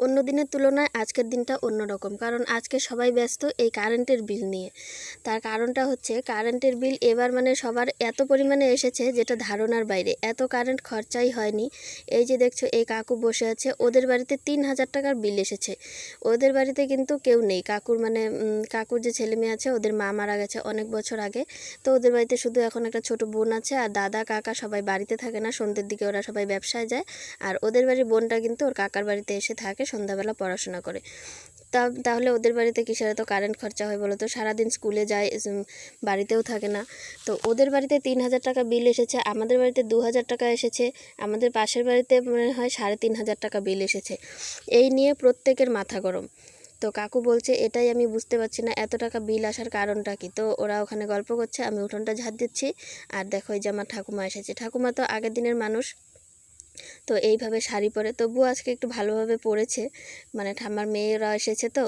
অন্য দিনের তুলনায় আজকের দিনটা অন্যরকম। কারণ আজকে সবাই ব্যস্ত এই কারেন্টের বিল নিয়ে। তার কারণটা হচ্ছে কারেন্টের বিল এবার মানে সবার এত পরিমাণে এসেছে যেটা ধারণার বাইরে। এত কারেন্ট খরচাই হয়নি। এই যে দেখছ, এই কাকু বসে আছে, ওদের বাড়িতে তিন হাজার টাকার বিল এসেছে। ওদের বাড়িতে কিন্তু কেউ নেই। কাকুর মানে কাকুর যে ছেলে মেয়ে আছে, ওদের মা মারা গেছে অনেক বছর আগে। তো ওদের বাড়িতে শুধু এখন একটা ছোট বোন আছে আর দাদা, কাকা সবাই বাড়িতে থাকে না, সন্ধ্যের দিকে ওরা সবাই ব্যবসায় যায়। আর ওদের বাড়ির বোনটা কিন্তু ওর কাকার বাড়িতে এসে থাকে সন্ধ্যাবেলা পড়াশোনা করে। তা, তাহলে ওদের বাড়িতে কিসের এত কারেন্ট খরচা হয় বলো তো? সারাদিন স্কুলে যায় বাড়িতেও থাকে না। তো ওদের বাড়িতে তিন হাজার টাকা বিল এসেছে, আমাদের বাড়িতে দু হাজার টাকা এসেছে, আমাদের পাশের বাড়িতে মনে হয় সাড়ে তিন হাজার টাকা বিল এসেছে। এই নিয়ে প্রত্যেকের মাথা গরম। তো কাকু বলছে, এটাই আমি বুঝতে পারছি না, এত টাকা বিল আসার কারণটা কি? তো ওরা ওখানে গল্প করছে, আমি উঠোনটা ঝাড় দিচ্ছি, আর দেখো এই যে আমার ঠাকুমা এসেছে। ঠাকুমা তো আগের দিনের মানুষ তো এইভাবে শাড়ি পরে, তবুও আজকে একটু ভালোভাবে পরেছে মানে ঠাম্মার মেয়েরা এসেছে তো,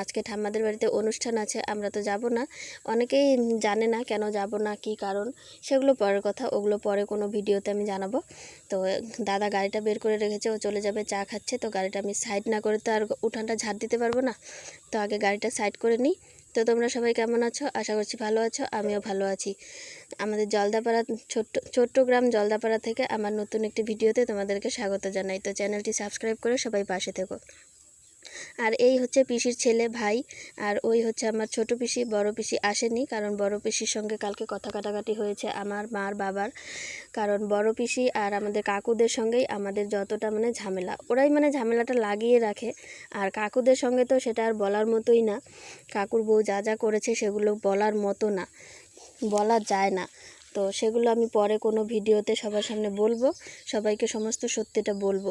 আজকে ঠাম্মাদের বাড়িতে অনুষ্ঠান আছে, আমরা তো যাব না। অনেকেই জানে না কেন যাব না, কি কারণ, সেগুলো পরের কথা, ওগুলো পরে কোনো ভিডিওতে আমি জানাব। তো দাদা গাড়িটা বের করে রেখেছে, ও চলে যাবে, চা খাচ্ছে, তো গাড়িটা আমি সাইড না করে তো আর উঠানটা ঝাড় দিতে পারব না। তো আগে গাড়িটা সাইড করে নিই। তো তোমরা সবাই কেমন আছো? আশা করছি ভালো আছো, আমিও ভালো আছি। আমাদের জলদাপাড়া ছোট্ট চট্টগ্রাম জলদাপাড়া থেকে আমার নতুন একটি ভিডিওতে তোমাদেরকে স্বাগত জানাই। তো চ্যানেলটি সাবস্ক্রাইব করে সবাই পাশে থেকো। আর এই হচ্ছে পিসির ছেলে ভাই, আর ওই হচ্ছে আমার ছোট পিসি, বড় পিসি আসেনি, কারণ বড় পিসির সঙ্গে কালকে কথা কাটাকাটি হয়েছে আমার মার বাবার। কারণ বড় পিসি আর আমাদের কাকুদের সঙ্গেই আমাদের যতটা মানে ঝামেলা, ওরাই মানে ঝামেলাটা লাগিয়ে রাখে। আর কাকুদের সঙ্গে তো সেটা আর বলার মতোই না, কাকুর বউ যা যা করেছে সেগুলো বলার মতো না, বলা যায় না। তো সেগুলো আমি পরে কোনো ভিডিওতে সবার সামনে বলব, সবাইকে সমস্ত সত্যিটা বলব।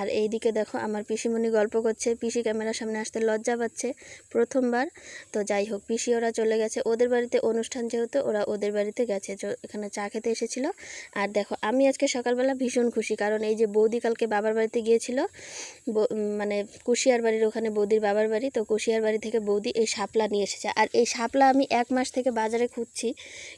আর এই দিকে দেখো আমার পিসিমণি গল্প করছে। পিসি ক্যামেরার সামনে আসতে লজ্জা পাচ্ছে প্রথমবার। তো যাই হোক, পিসি ওরা চলে গেছে। ওদের বাড়িতে অনুষ্ঠান যেহেতু, ওরা ওদের বাড়িতে গেছে। এখানে চা খেতে এসেছিল। আর দেখো, আমি আজকে সকালবেলা ভীষণ খুশি। কারণ এই যে বৌদি কালকে বাবার বাড়িতে গিয়েছিল মানে কুশিয়ার বাড়ির ওখানে বৌদির বাবার বাড়ি। তো কুশিয়ার বাড়ি থেকে বৌদি এই শাপলা নিয়ে এসেছে। আর এই শাপলা আমি এক মাস থেকে বাজারে খুঁজছি,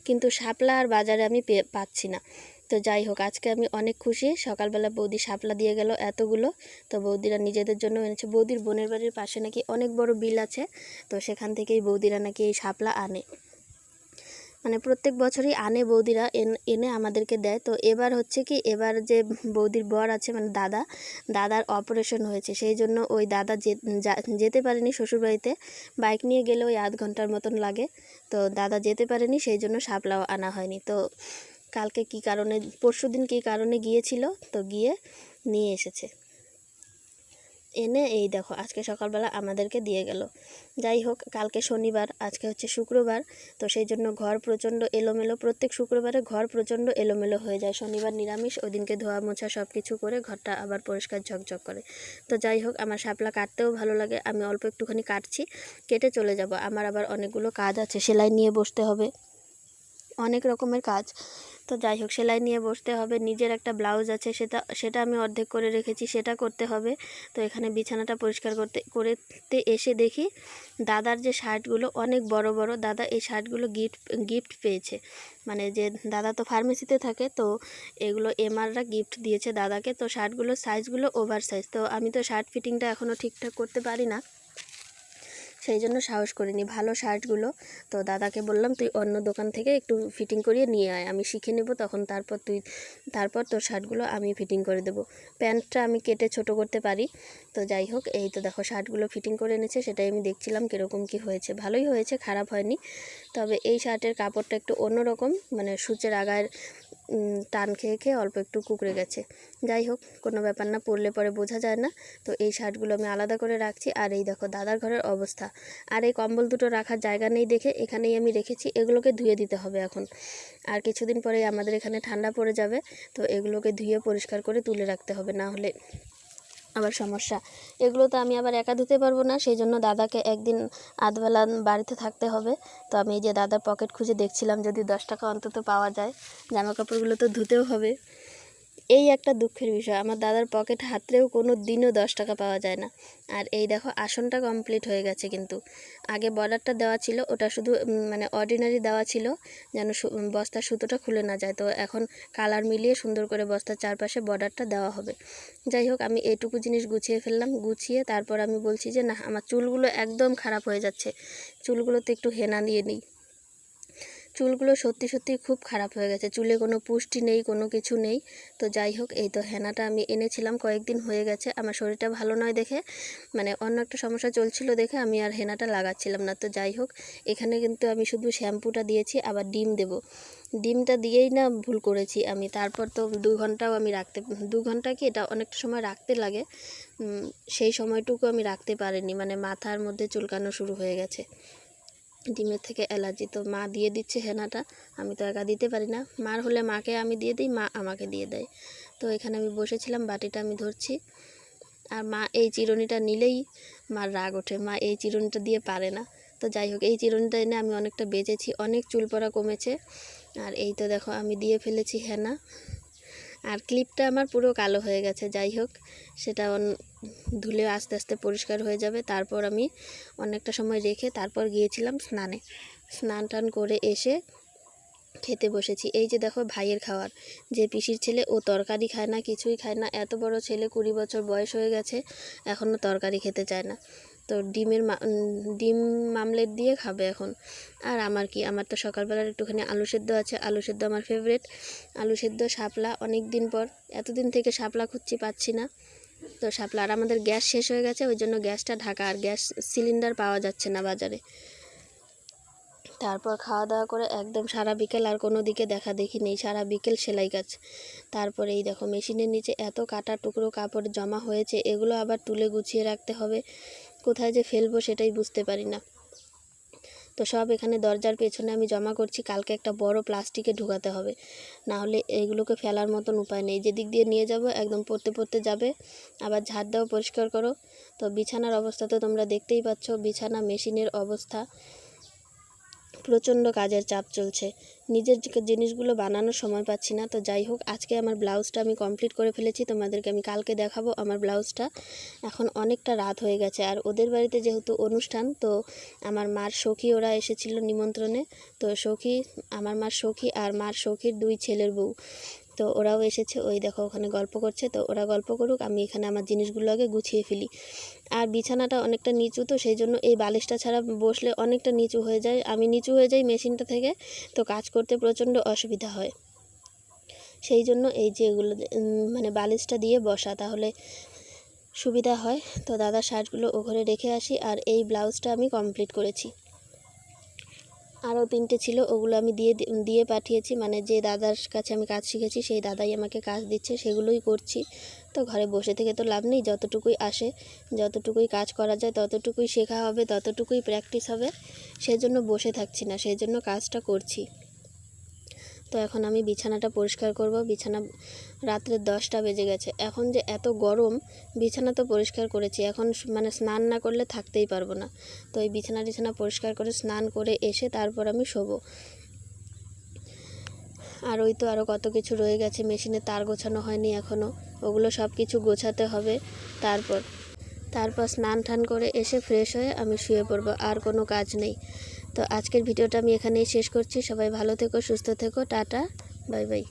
কিন্তু শাপলা আর বাজারে আমি পাচ্ছি না। তো যাই হোক, আজকে আমি অনেক খুশি। সকালবেলা বৌদি শাপলা দিয়ে গেল এতগুলো। তো বৌদিরা নিজেদের জন্য এনেছে। বৌদির বোনের বাড়ির পাশে নাকি অনেক বড় বিল আছে। তো সেখান থেকেই বৌদিরা নাকি এই শাপলা আনে। মানে প্রত্যেক বছরই আনে বৌদিরা, এন- আমাদেরকে দেয়। তো এবার হচ্ছে কি, এবার যে বৌদির বর আছে মানে দাদা, দাদার অপারেশন হয়েছে। সেই জন্য ওই দাদা যেতে পারেনি শ্বশুরবাড়িতে। বাইক নিয়ে গেলে ওই আধ ঘণ্টার মতন লাগে। তো দাদা যেতে পারেনি, সেই জন্য শাপলাও আনা হয়নি। তো কালকে কি কারণে, পরশু দিন কী কারণে গিয়েছিল, তো গিয়ে নিয়ে এসেছে। এনে এই দেখো, আজকে সকালবেলা আমাদেরকে দিয়ে গেল। যাই হোক, কালকে শনিবার, আজকে হচ্ছে শুক্রবার, তো সেই জন্য ঘর প্রচণ্ড এলোমেলো, প্রত্যেক শুক্রবারে ঘর প্রচণ্ড এলোমেলো হয়ে যায়। শনিবার নিরামিষ, ওদিনকে ধোয়া মোছা সব কিছু করে ঘরটা আবার পরিষ্কার ঝকঝক করে। তো যাই হোক, আমার শাপলা কাটতেও ভালো লাগে, আমি অল্প একটুখানি কাটছি, কেটে চলে যাব। আমার আবার অনেকগুলো কাজ আছে, সেলাই নিয়ে বসতে হবে। অনেক রকমের কাজ। তো যাই হোক, সেলাই নিয়ে বসতে হবে। নিজের একটা ব্লাউজ আছে, সেটা সেটা আমি অর্ধেক করে রেখেছি, সেটা করতে হবে। তো এখানে বিছানাটা পরিষ্কার করতে করতে এসে দেখি দাদার যে শার্টগুলো অনেক বড় বড়। দাদা এই শার্টগুলো গিফট গিফট পেয়েছে। মানে যে দাদা তো ফার্মেসিতে থাকে, তো এগুলো এমআররা গিফট দিয়েছে দাদাকে। তো শার্টগুলোর সাইজগুলো ওভার সাইজ তো আমি তো শার্ট ফিটিংটা এখনও ঠিকঠাক করতে পারি না। সেই জন্য সাহস করিনি। ভালো শার্টগুলো। তো দাদাকে বললাম, তুই অন্য দোকান থেকে একটু ফিটিং করিয়ে নিয়ে আয়। আমি শিখে নেব, তখন তারপর তুই, তারপর তোর শার্টগুলো আমি ফিটিং করে দেবো। প্যান্টটা আমি কেটে ছোট করতে পারি। তো যাই হোক, এই তো দেখো শার্টগুলো ফিটিং করে এনেছে। সেটাই আমি দেখছিলাম কীরকম কী হয়েছে। ভালোই হয়েছে, খারাপ হয়নি। তবে এই শার্টের কাপড়টা একটু অন্যরকম মানে সূচের আগায় টান খেয়ে খেয়ে অল্প একটু কুকড়ে গেছে। যাই হোক, কোনো ব্যাপার না, পড়লে পরে বোঝা যায় না। তো এই শার্টগুলো আমি আলাদা করে রাখছি। আর এই দেখো, দাদার ঘরের অবস্থা। আর এই কম্বল দুটো রাখার জায়গা নেই দেখে এখানেই আমি রেখেছি। এগুলোকে ধুয়ে দিতে হবে এখন। আর কিছুদিন পরে আমাদের এখানে ঠান্ডা পড়ে যাবে। তো এগুলোকে ধুয়ে পরিষ্কার করে তুলে রাখতে হবে। না হলে আবার সমস্যা। এগুলো তো আমি আবার একা ধুতে পারব না সেই জন্য দাদাকে একদিন আধবেলা বাড়িতে থাকতে হবে। তো আমি এই যে দাদার পকেট খুঁজে দেখছিলাম যদি দশ টাকা অন্তত পাওয়া যায় জামা কাপড়গুলো তো ধুতেও হবে। এই একটা দুঃখের বিষয়। আমার দাদার পকেট হাতড়েও কোনো দিনও দশ টাকা পাওয়া যায় না। আর এই দেখো, আসনটা কমপ্লিট হয়ে গেছে কিন্তু। আগে বর্ডারটা দেওয়া ছিল, ওটা শুধু মানে অর্ডিনারি দেওয়া ছিল, যেন বস্তার সুতোটা খুলে না যায়। তো এখন কালার মিলিয়ে সুন্দর করে বস্তার চারপাশে বর্ডারটা দেওয়া হবে। যাই হোক, আমি এইটুকু জিনিস গুছিয়ে ফেললাম। গুছিয়ে তারপর আমি বলছি যে, না, আমার চুলগুলো একদম খারাপ হয়ে যাচ্ছে। চুলগুলোতে একটু হেনা দিয়ে নিই। চুলগুলো সত্যি সত্যি খুব খারাপ হয়ে গেছে। চুলে কোনো পুষ্টি নেই, কোনো কিছু নেই। তো যাই হোক, এই তো হেনাটা আমি এনেছিলাম, কয়েকদিন হয়ে গেছে। আমার শরীরটা ভালো নয় দেখে মানে অন্য একটা সমস্যা চলছিল দেখে আমি আর হেনাটা লাগাচ্ছিলাম না। তো যাই হোক, এখানে কিন্তু আমি শুধু শ্যাম্পুটা দিয়েছি, আবার ডিম দেব। ডিমটা দিয়েই না ভুল করেছি আমি। তারপর তো দু ঘন্টাও আমি রাখতে, দু ঘণ্টা কি এটা অনেকটা সময় রাখতে লাগে। সেই সময়টুকু আমি রাখতে পারিনি মানে মাথার মধ্যে চুলকানো শুরু হয়ে গেছে। ডিমের থেকে অ্যালার্জি। তো মা দিয়ে দিচ্ছে হেনাটা, আমি তো একা দিতে পারি না। মার হলে মাকে আমি দিয়ে দিই, মা আমাকে দিয়ে দেয়। তো এখানে আমি বসেছিলাম, বাটিটা আমি ধরছি। আর মা এই চিরুনিটা নিলেই মার রাগ ওঠে। মা এই চিরুনিটা দিয়ে পারে না। তো যাই হোক, এই চিরুনিটা এনে আমি অনেকটা বেঁচেছি, অনেক চুল পড়া কমেছে। আর এই তো দেখো, আমি দিয়ে ফেলেছি হেনা। আর ক্লিপটা আমার পুরো কালো হয়ে গেছে, যাই হোক। সেটা ধুলে আস্তে আস্তে পরিষ্কার হয়ে যাবে। তারপর আমি অনেকটা সময় রেখে তারপর গিয়েছিলাম স্নানে। স্নান টান করে এসে খেতে বসেছি। এই যে দেখো ভাইয়ের খাওয়ার। যে পিসির ছেলে, ও তরকারি খায় না, কিছুই খায় না। এত বড় ছেলে কুড়ি বছর বয়স হয়ে গেছে এখনও তরকারি খেতে চায় না। তো ডিমের ডিম মামলেট দিয়ে খাবে এখন। আর আমার কি, আমার তো সকালবেলার একটুখানি আলু সেদ্ধ আছে। আলু সেদ্ধ আমার ফেভারেট আলু সেদ্ধ, শাপলা অনেক দিন পর। এতদিন থেকে শাপলা খুঁজছি, পাচ্ছি না। তো শাপলা, আর আমাদের গ্যাস শেষ হয়ে গেছে, ওই জন্য গ্যাসটা ঢাকা, আর গ্যাস সিলিন্ডার পাওয়া যাচ্ছে না বাজারে। তারপর খাওয়া দাওয়া করে একদম সারা বিকেল, আর কোনো দিকে দেখা দেখি নেই। সারা বিকেল সেলাই কাজ। তারপরে এই দেখো, মেশিনের নিচে এত কাটা টুকরো কাপড় জমা হয়েছে, এগুলো আবার তুলে গুছিয়ে রাখতে হবে। কোথায় যে ফেলব সেটাই বুঝতে পারি না। তো সব এখানে দরজার পেছনে আমি জমা করছি, কালকে একটা বড় প্লাস্টিকে ঢুকাতে হবে। না হলে এইগুলোকে ফেলার মতন উপায় নেই। যেদিক দিয়ে নিয়ে যাব, একদম পড়তে পড়তে যাবে। আবার ঝাড় দাও, পরিষ্কার করো। তো বিছানার অবস্থা তো তোমরা দেখতেই পাচ্ছ, বিছানা মেশিনের অবস্থা। প্রচণ্ড কাজের চাপ চলছে। নিজের জিনিসগুলো বানানোর সময় পাচ্ছি না, তো যাই হোক, আজকে আমার ব্লাউজটা আমি কমপ্লিট করে ফেলেছি, তোমাদেরকে আমি কালকে দেখাবো আমার ব্লাউজটা। এখন অনেকটা রাত হয়ে গেছে, আর ওদের বাড়িতে যেহেতু অনুষ্ঠান, তো আমার মার সখী ওরা এসেছিল নিমন্ত্রণে, তো সখী, আমার মার সখী আর মার সখীর দুই ছেলের বউ। তো ওরাও এসেছে, ওই দেখো ওখানে গল্প করছে, তো ওরা গল্প করুক, আমি এখানে আমার জিনিসগুলো আগে গুছিয়ে ফেলি। আর বিছানাটা অনেকটা নিচু তো, সেই জন্য এই বালিশটা ছাড়া বসলে অনেকটা নিচু হয়ে যায়। আমি নিচু হয়ে যাই মেশিনটা থেকে, তো কাজ করতে প্রচণ্ড অসুবিধা হয়। সেই জন্য এই যে এগুলো মানে বালিশটা দিয়ে বসা, তাহলে সুবিধা হয়। তো দাদার শার্টগুলো ও ঘরে রেখে আসি, আর এই ব্লাউজটা আমি কমপ্লিট করেছি। আরও তিনটে ছিল, ওগুলো আমি দিয়ে দিয়ে পাঠিয়েছি। মানে যে দাদার কাছে আমি কাজ শিখেছি, সেই দাদাই আমাকে কাজ দিচ্ছে, সেগুলোই করছি। তো ঘরে বসে থেকে তো লাভ নেই, যতটুকুই আসে, যতটুকুই কাজ করা যায়, ততটুকুই শেখা হবে, ততটুকুই প্র্যাকটিস হবে। সেজন্য বসে থাকছি না সেই জন্য কাজটা করছি। তো এখন আমি বিছানাটা পরিষ্কার করব। বিছানা রাত্রে দশটা বেজে গেছে। এখন যে এত গরম, বিছানা তো পরিষ্কার করেছি। এখন মানে স্নান না করলে থাকতেই পারব না। তো এই বিছানা টিছানা পরিষ্কার করে স্নান করে এসে তারপর আমি শোবো। আর ওই তো আরও কত কিছু রয়ে গেছে। মেশিনে তার গোছানো হয়নি এখনও ওগুলো সব কিছু গোছাতে হবে তারপর। তারপর স্নান টান করে এসে ফ্রেশ হয়ে আমি শুয়ে পড়ব। আর কোনো কাজ নেই। তো আজকের ভিডিওটা আমি এখানেই শেষ করছি। সবাই ভালো থেকো, সুস্থ থেকো, টাটা, বাই বাই।